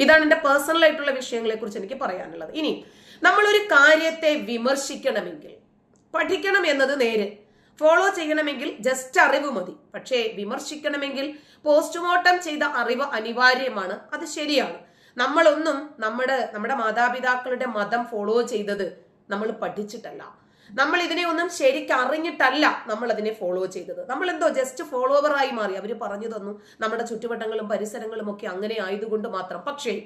ഇതാണ് എന്റെ പേഴ്സണൽ ആയിട്ടുള്ള വിഷയങ്ങളെ കുറിച്ച് എനിക്ക് പറയാനുള്ളത്. ഇനി നമ്മളൊരു കാര്യത്തെ വിമർശിക്കണമെങ്കിൽ പഠിക്കണം എന്നത് നേര്. ഫോളോ ചെയ്യണമെങ്കിൽ ജസ്റ്റ് അറിവ് മതി. പക്ഷേ വിമർശിക്കണമെങ്കിൽ പോസ്റ്റ്മോർട്ടം ചെയ്ത അറിവ് അനിവാര്യമാണ്. അത് ശരിയാണ്. നമ്മളൊന്നും നമ്മുടെ നമ്മുടെ മാതാപിതാക്കളുടെ മതം ഫോളോ ചെയ്തത് നമ്മൾ പഠിച്ചിട്ടല്ല. നമ്മൾ ഇതിനെ ഒന്നും ശരിക്ക് അറിഞ്ഞിട്ടല്ല നമ്മൾ അതിനെ ഫോളോ ചെയ്തത്. നമ്മൾ എന്തോ ജസ്റ്റ് ഫോളോവറായി മാറി. അവർ പറഞ്ഞു തന്നു നമ്മുടെ ചുറ്റുവട്ടങ്ങളും പരിസരങ്ങളും ഒക്കെ അങ്ങനെ ആയതുകൊണ്ട് മാത്രം. പക്ഷേ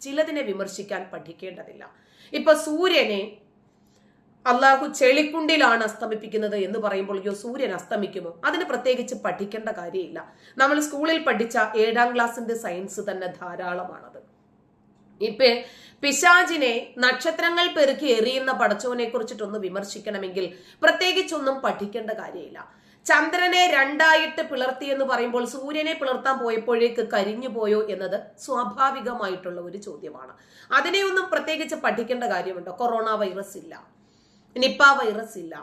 ചിലതിനെ വിമർശിക്കാൻ പഠിക്കേണ്ടതില്ല. ഇപ്പൊ സൂര്യനെ അള്ളാഹു ചെളിക്കുണ്ടിലാണ് അസ്തമിപ്പിക്കുന്നത് എന്ന് പറയുമ്പോൾ അയ്യോ സൂര്യൻ അസ്തമിക്കുമോ? അതിന് പ്രത്യേകിച്ച് പഠിക്കേണ്ട കാര്യമില്ല. നമ്മൾ സ്കൂളിൽ പഠിച്ച ഏഴാം ക്ലാസ്സിന്റെ സയൻസ് തന്നെ ധാരാളമാണത് ഇപ്പൊ പിശാചിനെ നക്ഷത്രങ്ങൾ പെറുക്കി എറിയുന്ന പടച്ചവനെ കുറിച്ചിട്ടൊന്ന് വിമർശിക്കണമെങ്കിൽ പ്രത്യേകിച്ചൊന്നും പഠിക്കേണ്ട കാര്യമില്ല. ചന്ദ്രനെ രണ്ടായിട്ട് പിളർത്തി എന്ന് പറയുമ്പോൾ സൂര്യനെ പിളർത്താൻ പോയപ്പോഴേക്ക് കരിഞ്ഞു പോയോ എന്നത് സ്വാഭാവികമായിട്ടുള്ള ഒരു ചോദ്യമാണ്. അതിനെ ഒന്നും പ്രത്യേകിച്ച് പഠിക്കേണ്ട കാര്യമുണ്ടോ? കൊറോണ വൈറസ് ഇല്ല. നിപ്പ വൈറസ് ഇല്ല.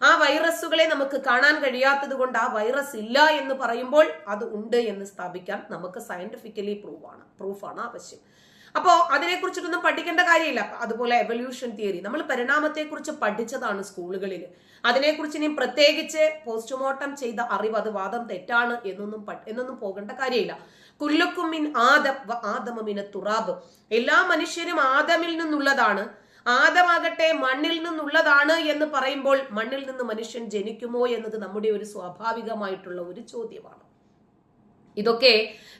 ആ വൈറസുകളെ നമുക്ക് കാണാൻ കഴിയാത്തത് കൊണ്ട് ആ വൈറസ് ഇല്ല എന്ന് പറയുമ്പോൾ അത് ഉണ്ട് എന്ന് സ്ഥാപിക്കാൻ നമുക്ക് സയന്റിഫിക്കലി പ്രൂവാണ് പ്രൂഫാണ് ആവശ്യം. അപ്പോ അതിനെക്കുറിച്ചിട്ടൊന്നും പഠിക്കേണ്ട കാര്യമില്ല. അതുപോലെ എവല്യൂഷൻ തിയറി നമ്മൾ പരിണാമത്തെക്കുറിച്ച് പഠിച്ചതാണ് സ്കൂളുകളിൽ അതിനെക്കുറിച്ച് ഇനി പ്രത്യേകിച്ച് പോസ്റ്റ്മോർട്ടം ചെയ്ത അറിവ് അത് വാദം തെറ്റാണ് എന്നൊന്നും എന്നൊന്നും പോകേണ്ട കാര്യമില്ല. കുല്ലുക്കും മിൻ ആദം ആദമമിന തുറാബ്. എല്ലാ മനുഷ്യരും ആദമിൽ നിന്നുള്ളതാണ്. ആദമാകട്ടെ മണ്ണിൽ നിന്നുള്ളതാണ് എന്ന് പറയുമ്പോൾ മണ്ണിൽ നിന്ന് മനുഷ്യൻ ജനിക്കുമോ എന്നത് നമ്മുടെ ഒരു സ്വാഭാവികമായിട്ടുള്ള ഒരു ചോദ്യമാണ്. ഇതൊക്കെ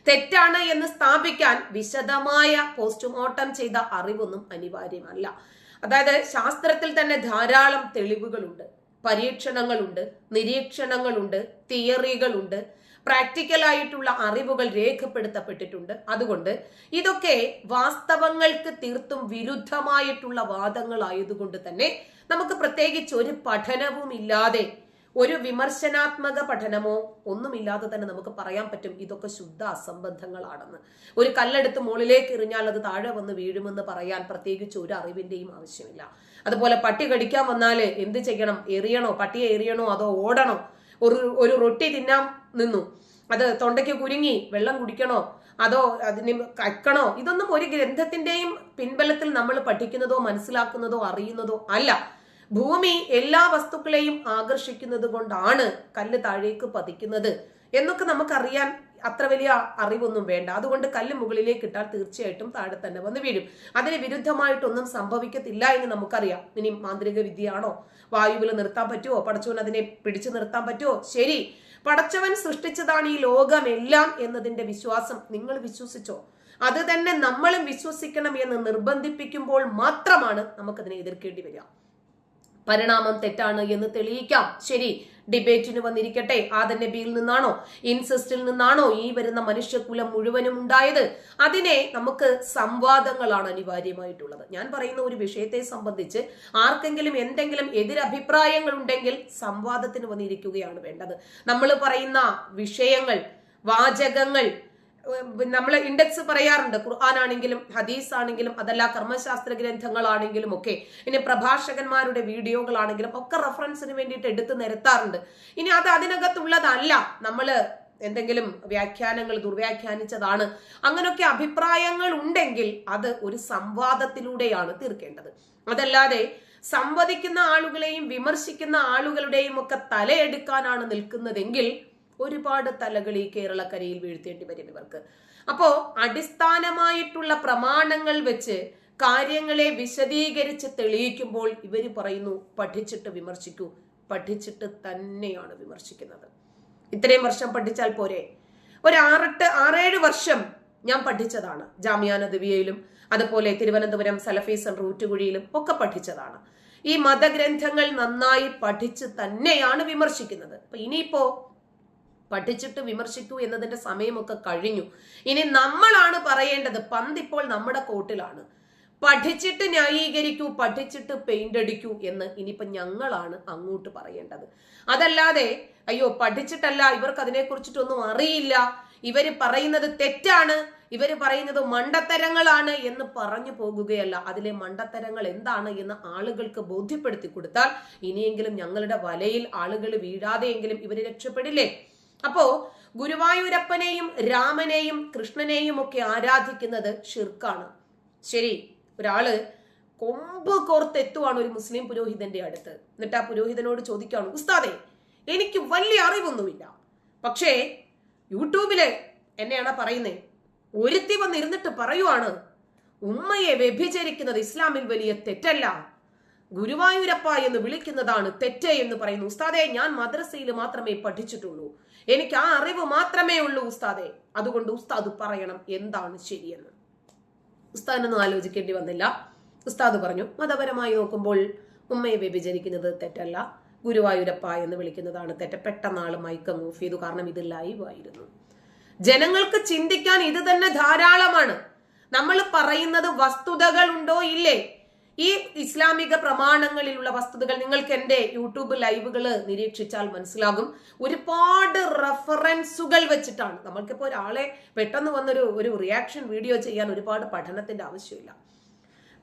തെറ്റാണ് എന്ന് സ്ഥാപിക്കാൻ വിശദമായ പോസ്റ്റ്മോർട്ടം ചെയ്ത അറിവൊന്നും അനിവാര്യമല്ല. അതായത് ശാസ്ത്രത്തിൽ തന്നെ ധാരാളം തെളിവുകളുണ്ട്. പരീക്ഷണങ്ങളുണ്ട് നിരീക്ഷണങ്ങളുണ്ട് തിയറികളുണ്ട്. പ്രാക്ടിക്കൽ ആയിട്ടുള്ള അറിവുകൾ രേഖപ്പെടുത്തപ്പെട്ടിട്ടുണ്ട്. അതുകൊണ്ട് ഇതൊക്കെ വാസ്തവങ്ങൾക്ക് തീർത്തും വിരുദ്ധമായിട്ടുള്ള വാദങ്ങളായതുകൊണ്ട് തന്നെ നമുക്ക് പ്രത്യേകിച്ച് ഒരു പഠനവും ഇല്ലാതെ ഒരു വിമർശനാത്മക പഠനമോ ഒന്നുമില്ലാതെ തന്നെ നമുക്ക് പറയാൻ പറ്റും ഇതൊക്കെ ശുദ്ധ അസംബന്ധങ്ങളാണെന്ന്. ഒരു കല്ലെടുത്ത് മുകളിലേക്ക് എറിഞ്ഞാൽ അത് താഴെ വന്ന് വീഴുമെന്ന് പറയാൻ പ്രത്യേകിച്ച് ഒരു അറിവിന്റെയും ആവശ്യമില്ല. അതുപോലെ പട്ടി കടിക്കാൻ വന്നാൽ എന്ത് ചെയ്യണം? എറിയണോ? പട്ടിയെ എറിയണോ? അതോ ഓടണോ? ഒരു ഒരു റൊട്ടി തിന്നാൻ നിന്നു. അത് തൊണ്ടയ്ക്ക് കുരുങ്ങി വെള്ളം കുടിക്കണോ? അതോ അതിന് കക്കണോ? ഇതൊന്നും ഒരു ഗ്രന്ഥത്തിന്റെയും പിൻബലത്തിൽ നമ്മൾ പഠിക്കുന്നതോ മനസ്സിലാക്കുന്നതോ അറിയുന്നതോ അല്ല. ഭൂമി എല്ലാ വസ്തുക്കളെയും ആകർഷിക്കുന്നത് കൊണ്ടാണ് കല്ല് താഴേക്ക് പതിക്കുന്നത്. എന്നൊക്കെ നമുക്കറിയാൻ അത്ര വലിയ അറിവൊന്നും വേണ്ട. അതുകൊണ്ട് കല്ല് മുകളിലേക്ക് ഇട്ടാൽ തീർച്ചയായിട്ടും താഴെ തന്നെ വന്ന് വീഴും. അതിന് വിരുദ്ധമായിട്ടൊന്നും സംഭവിക്കത്തില്ല എന്ന് നമുക്കറിയാം. ഇനി മാന്ത്രിക വിദ്യയാണോ? വായുവിൽ നിർത്താൻ പറ്റുമോ പടച്ചവൻ അതിനെ പിടിച്ചു നിർത്താൻ പറ്റുമോ ശരി. പടച്ചവൻ സൃഷ്ടിച്ചതാണ് ഈ ലോകമെല്ലാം എന്നതിന്റെ വിശ്വാസം നിങ്ങൾ വിശ്വസിച്ചോ? അത് തന്നെ നമ്മളും വിശ്വസിക്കണം എന്ന് നിർബന്ധിപ്പിക്കുമ്പോൾ മാത്രമാണ് നമുക്കതിനെ എതിർക്കേണ്ടി വരിക. പരിണാമം തെറ്റാണ് എന്ന് തെളിയിക്കാം. ശരി ഡിബേറ്റിന് വന്നിരിക്കട്ടെ. ആദൻ നബിയിൽ നിന്നാണോ? ഇൻസെസ്റ്റിൽ നിന്നാണോ ഈ വരുന്ന മനുഷ്യകുലം മുഴുവനും ഉണ്ടായത്? അതിനെ നമുക്ക് സംവാദങ്ങളാണ് അനിവാര്യമായിട്ടുള്ളത്. ഞാൻ പറയുന്ന ഒരു വിഷയത്തെ സംബന്ധിച്ച് ആർക്കെങ്കിലും എന്തെങ്കിലും എതിരഭിപ്രായങ്ങൾ ഉണ്ടെങ്കിൽ സംവാദത്തിന് വന്നിരിക്കുകയാണ് വേണ്ടത്. നമ്മൾ പറയുന്ന വിഷയങ്ങൾ വാചകങ്ങൾ നമ്മൾ ഇൻഡെക്സ് പറയാറുണ്ട്. ഖുർആൻ ആണെങ്കിലും ഹദീസ് ആണെങ്കിലും അതല്ല കർമ്മശാസ്ത്ര ഗ്രന്ഥങ്ങളാണെങ്കിലും ഒക്കെ. ഇനി പ്രഭാഷകന്മാരുടെ വീഡിയോകളാണെങ്കിലും ഒക്കെ റെഫറൻസിന് വേണ്ടിയിട്ട് എടുത്തു നിരത്താറുണ്ട്. ഇനി അത് അതിനകത്തുള്ളതല്ല. നമ്മൾ എന്തെങ്കിലും വ്യാഖ്യാനങ്ങൾ ദുർവ്യാഖ്യാനിച്ചതാണ്. അങ്ങനെയൊക്കെ അഭിപ്രായങ്ങൾ ഉണ്ടെങ്കിൽ അത് ഒരു സംവാദത്തിലൂടെയാണ് തീർക്കേണ്ടത്. അതല്ലാതെ സംവദിക്കുന്ന ആളുകളെയും വിമർശിക്കുന്ന ആളുകളുടെയും ഒക്കെ തലയെടുക്കാനാണ് നിൽക്കുന്നതെങ്കിൽ ഒരുപാട് തലകൾ ഈ കേരളക്കരയിൽ വീഴ്ത്തേണ്ടി വരും ഇവർക്ക്. അപ്പോ അടിസ്ഥാനമായിട്ടുള്ള പ്രമാണങ്ങൾ വെച്ച് കാര്യങ്ങളെ വിശദീകരിച്ച് തെളിയിക്കുമ്പോൾ ഇവർ പറയുന്നു പഠിച്ചിട്ട് വിമർശിക്കൂ. പഠിച്ചിട്ട് തന്നെയാണ് വിമർശിക്കുന്നത്. ഇത്രയും വർഷം പഠിച്ചാൽ പോരെ? ഒരു ആറെട്ട് ആറേഴ് വർഷം ഞാൻ പഠിച്ചതാണ്. ജാമ്യ ദിവ്യയിലും അതുപോലെ തിരുവനന്തപുരം സലഫി റൂറ്റുകുഴിയിലും ഒക്കെ പഠിച്ചതാണ്. ഈ മതഗ്രന്ഥങ്ങൾ നന്നായി പഠിച്ച് തന്നെയാണ് വിമർശിക്കുന്നത്. അപ്പൊ ഇനിയിപ്പോ പഠിച്ചിട്ട് വിമർശിക്കൂ എന്നതിന്റെ സമയമൊക്കെ കഴിഞ്ഞു. ഇനി നമ്മളാണ് പറയേണ്ടത് പന്തിപ്പോൾ നമ്മുടെ കോട്ടിലാണ്. പഠിച്ചിട്ട് ന്യായീകരിക്കൂ പഠിച്ചിട്ട് പെയിന്റ് അടിക്കൂ എന്ന് ഇനിയിപ്പോ ഞങ്ങളാണ് അങ്ങോട്ട് പറയേണ്ടത്. അതല്ലാതെ അയ്യോ പഠിച്ചിട്ടല്ല ഇവർക്ക് അതിനെക്കുറിച്ചിട്ടൊന്നും അറിയില്ല. ഇവർ പറയുന്നത് തെറ്റാണ്. ഇവർ പറയുന്നത് മണ്ടത്തരങ്ങളാണ് എന്ന് പറഞ്ഞു പോകുകയല്ല. അതിലെ മണ്ടത്തരങ്ങൾ എന്താണ് എന്ന് ആളുകൾക്ക് ബോധ്യപ്പെടുത്തി കൊടുത്താൽ ഇനിയെങ്കിലും ഞങ്ങളുടെ വലയിൽ ആളുകൾ വീഴാതെയെങ്കിലും ഇവർ രക്ഷപ്പെടില്ലേ? അപ്പോ ഗുരുവായൂരപ്പനെയും രാമനെയും കൃഷ്ണനെയും ഒക്കെ ആരാധിക്കുന്നത് ഷിർക്കാണ് ശരി ഒരാൾ കൊമ്പ് കോർത്തെത്തുവാണ് ഒരു മുസ്ലിം പുരോഹിതന്റെ അടുത്ത്. എന്നിട്ട് ആ പുരോഹിതനോട് ചോദിക്കുകയാണ് ഉസ്താദെ എനിക്ക് വലിയ അറിവൊന്നുമില്ല. പക്ഷേ യൂട്യൂബിൽ എന്നെയാണ് പറയുന്നത് ഒരുത്തി വന്നിരുന്നിട്ട് പറയുവാണ് ഉമ്മയെ വ്യഭിചരിക്കുന്നത് ഇസ്ലാമിൽ വലിയ തെറ്റല്ല. ഗുരുവായൂരപ്പ എന്ന് വിളിക്കുന്നതാണ് തെറ്റ് എന്ന് പറയുന്നു. ഉസ്താദെ ഞാൻ മദ്രസയിൽ മാത്രമേ പഠിച്ചിട്ടുള്ളൂ. എനിക്ക് ആ അറിവ് മാത്രമേ ഉള്ളൂ ഉസ്താദെ. അതുകൊണ്ട് ഉസ്താദ് പറയണം എന്താണ് ശരിയെന്ന്. ഉസ്താദിനൊന്നും ആലോചിക്കേണ്ടി വന്നില്ല. ഉസ്താദ് പറഞ്ഞു മതപരമായി നോക്കുമ്പോൾ ഉമ്മയെ വ്യഭിചരിക്കുന്നത് തെറ്റല്ല. ഗുരുവായൂരപ്പ എന്ന് വിളിക്കുന്നതാണ് തെറ്റ. പെട്ടെന്നാൾ മൈക്കം ഓഫ് ചെയ്തു. കാരണം ഇത് ലൈവ് ആയിരുന്നു. ജനങ്ങൾക്ക് ചിന്തിക്കാൻ ഇത് തന്നെ ധാരാളമാണ്. നമ്മൾ പറയുന്നത് വസ്തുതകൾ ഉണ്ടോ? ഇല്ലേ? ഈ ഇസ്ലാമിക പ്രമാണങ്ങളിലുള്ള വസ്തുതകൾ നിങ്ങൾക്ക് എന്റെ യൂട്യൂബ് ലൈവുകൾ നിരീക്ഷിച്ചാൽ മനസ്സിലാകും. ഒരുപാട് റെഫറൻസുകൾ വെച്ചിട്ടാണ്. നമ്മൾക്കിപ്പോൾ ഒരാളെ പെട്ടെന്ന് വന്നൊരു ഒരു റിയാക്ഷൻ വീഡിയോ ചെയ്യാൻ ഒരുപാട് പഠനത്തിന്റെ ആവശ്യമില്ല.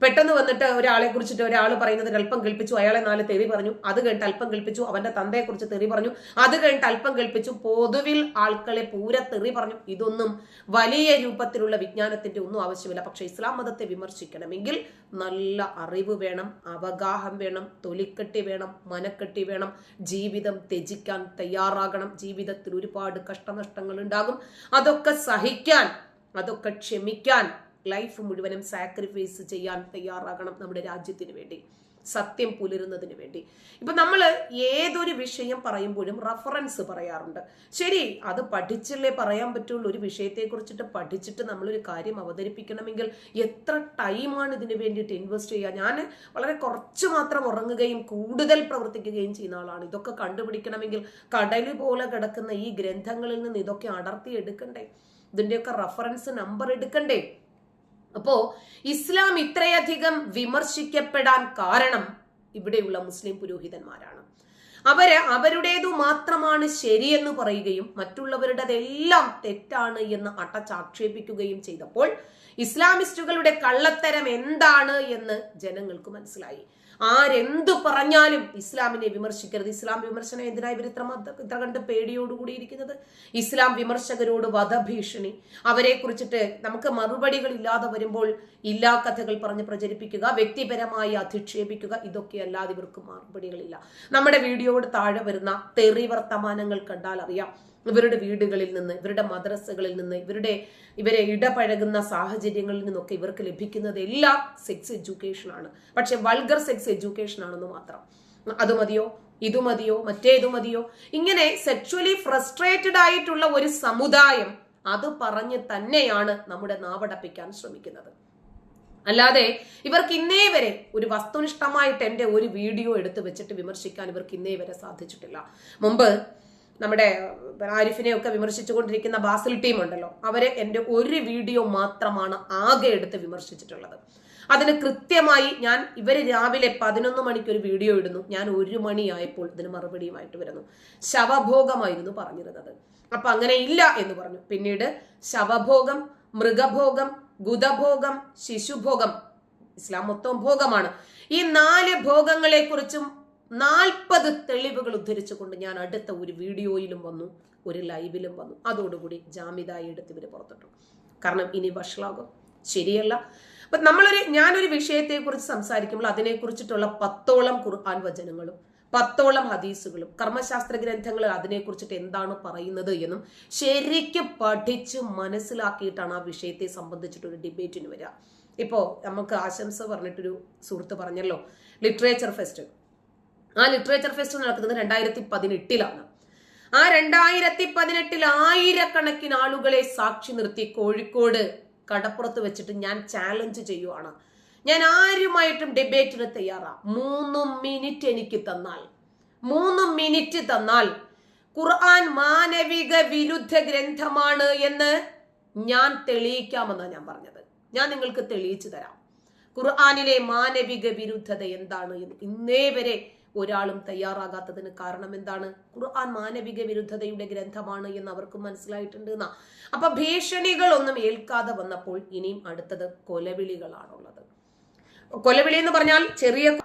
പെട്ടെന്ന് വന്നിട്ട് ഒരാളെ കുറിച്ചിട്ട് ഒരാൾ പറയുന്നത് അല്പം കേൾപ്പിച്ചു. അയാളെ നാല് തെറി പറഞ്ഞു. അത് കഴിഞ്ഞിട്ട് അല്പം കേൾപ്പിച്ചു. അവന്റെ തന്തയെ കുറിച്ച് തെറി പറഞ്ഞു. അത് കഴിഞ്ഞിട്ട് അല്പം കേൾപ്പിച്ചു. പൊതുവിൽ ആൾക്കളെ പൂര തെറി പറഞ്ഞു. ഇതൊന്നും വലിയ രൂപത്തിലുള്ള വിജ്ഞാനത്തിന്റെ ഒന്നും ആവശ്യമില്ല. പക്ഷെ ഇസ്ലാം മതത്തെ വിമർശിക്കണമെങ്കിൽ നല്ല അറിവ് വേണം അവഗാഹം വേണം തൊലിക്കെട്ടി വേണം മനക്കെട്ടി വേണം ജീവിതം ത്യജിക്കാൻ തയ്യാറാകണം. ജീവിതത്തിൽ ഒരുപാട് കഷ്ടനഷ്ടങ്ങൾ ഉണ്ടാകും. അതൊക്കെ സഹിക്കാൻ അതൊക്കെ ക്ഷമിക്കാൻ ലൈഫ് മുഴുവനും സാക്രിഫൈസ് ചെയ്യാൻ തയ്യാറാകണം നമ്മുടെ രാജ്യത്തിന് വേണ്ടി. സത്യം പുലരുന്നതിന് വേണ്ടി. ഇപ്പൊ നമ്മൾ ഏതൊരു വിഷയം പറയുമ്പോഴും റഫറൻസ് പറയാറുണ്ട്. ശരി അത് പഠിച്ചല്ലേ പറയാൻ പറ്റുള്ളൂ. ഒരു വിഷയത്തെ കുറിച്ചിട്ട് പഠിച്ചിട്ട് നമ്മളൊരു കാര്യം അവതരിപ്പിക്കണമെങ്കിൽ എത്ര ടൈമാണ് ഇതിന് വേണ്ടിയിട്ട് ഇൻവെസ്റ്റ് ചെയ്യുക? ഞാൻ വളരെ കുറച്ച് മാത്രം ഉറങ്ങുകയും കൂടുതൽ പ്രവർത്തിക്കുകയും ചെയ്യുന്ന ആളാണ്. ഇതൊക്കെ കണ്ടുപിടിക്കണമെങ്കിൽ കടൽ പോലെ കിടക്കുന്ന ഈ ഗ്രന്ഥങ്ങളിൽ നിന്ന് ഇതൊക്കെ അടർത്തി എടുക്കണ്ടേ ഇതിന്റെയൊക്കെ റഫറൻസ് നമ്പർ എടുക്കണ്ടേ? അപ്പോ ഇസ്ലാം ഇത്രയധികം വിമർശിക്കപ്പെടാൻ കാരണം ഇവിടെയുള്ള മുസ്ലിം പുരോഹിതന്മാരാണ്. അവർ അവരുടേതു മാത്രമാണ് ശരിയെന്ന് പറയുകയും മറ്റുള്ളവരുടേതെല്ലാം തെറ്റാണ് എന്ന് അടച്ചാക്ഷേപിക്കുകയും ചെയ്തപ്പോൾ ഇസ്ലാമിസ്റ്റുകളുടെ കള്ളത്തരം എന്താണ് എന്ന് ജനങ്ങൾക്ക് മനസ്സിലായി. ആരെന്തു പറഞ്ഞാലും ഇസ്ലാമിനെ വിമർശിക്കരുത്. ഇസ്ലാം വിമർശനം എന്തിനായി ഇവർ ഇത്ര ഇത്ര കണ്ട് പേടിയോടുകൂടി ഇരിക്കുന്നത്? ഇസ്ലാം വിമർശകരോട് വധഭീഷണി. അവരെ കുറിച്ചിട്ട് നമുക്ക് മറുപടികൾ ഇല്ലാതെ വരുമ്പോൾ ഇല്ലാ കഥകൾ പറഞ്ഞ് പ്രചരിപ്പിക്കുക വ്യക്തിപരമായി അധിക്ഷേപിക്കുക ഇതൊക്കെ അല്ലാതെ ഇവർക്ക് മറുപടികളില്ല. നമ്മുടെ വീഡിയോയോട് താഴെ വരുന്ന തെറി വർത്തമാനങ്ങൾ കണ്ടാൽ അറിയാം. ഇവരുടെ വീടുകളിൽ നിന്ന് ഇവരുടെ മദ്രസകളിൽ നിന്ന് ഇവരുടെ ഇവരെ ഇടപഴകുന്ന സാഹചര്യങ്ങളിൽ നിന്നൊക്കെ ഇവർക്ക് ലഭിക്കുന്നത് എല്ലാം സെക്സ് എഡ്യൂക്കേഷൻ ആണ്. പക്ഷെ വൾഗർ സെക്സ് എഡ്യൂക്കേഷൻ ആണെന്ന് മാത്രം. അത് മതിയോ? ഇത് മതിയോ? മറ്റേതു മതിയോ? ഇങ്ങനെ സെക്ഷുവലി ഫ്രസ്ട്രേറ്റഡ് ആയിട്ടുള്ള ഒരു സമുദായം അത് പറഞ്ഞ് തന്നെയാണ് നമ്മുടെ നാവടപ്പിക്കാൻ ശ്രമിക്കുന്നത്. അല്ലാതെ ഇവർക്ക് ഇന്നേ വരെ ഒരു വസ്തുനിഷ്ഠമായിട്ട് എന്റെ ഒരു വീഡിയോ എടുത്ത് വെച്ചിട്ട് വിമർശിക്കാൻ ഇവർക്ക് ഇന്നേ വരെ സാധിച്ചിട്ടില്ല. മുമ്പ് നമ്മുടെ ആരിഫിനെ ഒക്കെ വിമർശിച്ചുകൊണ്ടിരിക്കുന്ന ബാസിൽ ടീം ഉണ്ടല്ലോ അവരെ എന്റെ ഒരു വീഡിയോ മാത്രമാണ് ആകെ എടുത്ത് വിമർശിച്ചിട്ടുള്ളത്. അതിന് കൃത്യമായി ഞാൻ ഇവർ രാവിലെ പതിനൊന്ന് മണിക്ക് ഒരു വീഡിയോ ഇടുന്നു. ഞാൻ ഒരു മണിയായപ്പോൾ ഇതിന് മറുപടിയുമായിട്ട് വരുന്നു. ശവഭോഗമായിരുന്നു പറഞ്ഞിരുന്നത്. അപ്പൊ അങ്ങനെ ഇല്ല എന്ന് പറഞ്ഞു. പിന്നീട് ശവഭോഗം മൃഗഭോഗം ഗുദഭോഗം ശിശുഭോഗം ഇസ്ലാം മൊത്തം ഭോഗമാണ്. ഈ നാല് ഭോഗങ്ങളെ കുറിച്ചും നാൽപ്പത് തെളിവുകൾ ഉദ്ധരിച്ചുകൊണ്ട് ഞാൻ അടുത്ത ഒരു വീഡിയോയിലും വന്നു ഒരു ലൈവിലും വന്നു. അതോടുകൂടി ജാമിതായി എടുത്ത് ഇവർ പുറത്തിട്ടു കാരണം ഇനി വഷളാകും. ശരിയല്ല. അപ്പൊ നമ്മളൊരു ഞാനൊരു വിഷയത്തെ കുറിച്ച് സംസാരിക്കുമ്പോൾ അതിനെക്കുറിച്ചിട്ടുള്ള പത്തോളം ഖുർആൻ വചനങ്ങളും പത്തോളം ഹദീസുകളും കർമ്മശാസ്ത്ര ഗ്രന്ഥങ്ങൾ അതിനെക്കുറിച്ചിട്ട് എന്താണ് പറയുന്നത് എന്നും ശരിക്കും പഠിച്ച് മനസ്സിലാക്കിയിട്ടാണ് ആ വിഷയത്തെ സംബന്ധിച്ചിട്ട് ഒരു ഡിബേറ്റിന് വരിക ഇപ്പോ നമുക്ക് ആശംസ പറഞ്ഞിട്ടൊരു സുഹൃത്ത് പറഞ്ഞല്ലോ ലിറ്ററേച്ചർ ഫെസ്റ്റ്. ആ ലിറ്ററേച്ചർ ഫെസ്റ്റ് നടക്കുന്നത് രണ്ടായിരത്തി പതിനെട്ടിലാണ് ആ രണ്ടായിരത്തി പതിനെട്ടിൽ ആയിരക്കണക്കിന് ആളുകളെ സാക്ഷി നിർത്തി കോഴിക്കോട് കടപ്പുറത്ത് വെച്ചിട്ട് ഞാൻ ചാലഞ്ച് ചെയ്യുവാണ്. ഞാൻ ആരുമായിട്ടും ഡിബേറ്റിന് തയ്യാറാ. മൂന്ന് മിനിറ്റ് എനിക്ക് തന്നാൽ. മൂന്ന് മിനിറ്റ് തന്നാൽ ഖുർആൻ മാനവിക വിരുദ്ധ ഗ്രന്ഥമാണ് എന്ന് ഞാൻ തെളിയിക്കാമെന്നാണ് ഞാൻ പറഞ്ഞത്. ഞാൻ നിങ്ങൾക്ക് തെളിയിച്ചു തരാം. ഖുർആാനിലെ മാനവിക വിരുദ്ധത എന്താണ് എന്ന് ഇന്നേ വരെ ഒരാളും തയ്യാറാകാത്തതിന് കാരണം എന്താണ്? ഖുർആൻ മാനവിക വിരുദ്ധതയുടെ ഗ്രന്ഥമാണ് എന്ന് അവർക്ക് മനസ്സിലായിട്ടുണ്ട് എന്നാ. അപ്പൊ ഭീഷണികളൊന്നും ഏൽക്കാതെ വന്നപ്പോൾ ഇനിയും അടുത്തത് കൊലവിളികളാണുള്ളത്. കൊലവിളി എന്ന് പറഞ്ഞാൽ ചെറിയ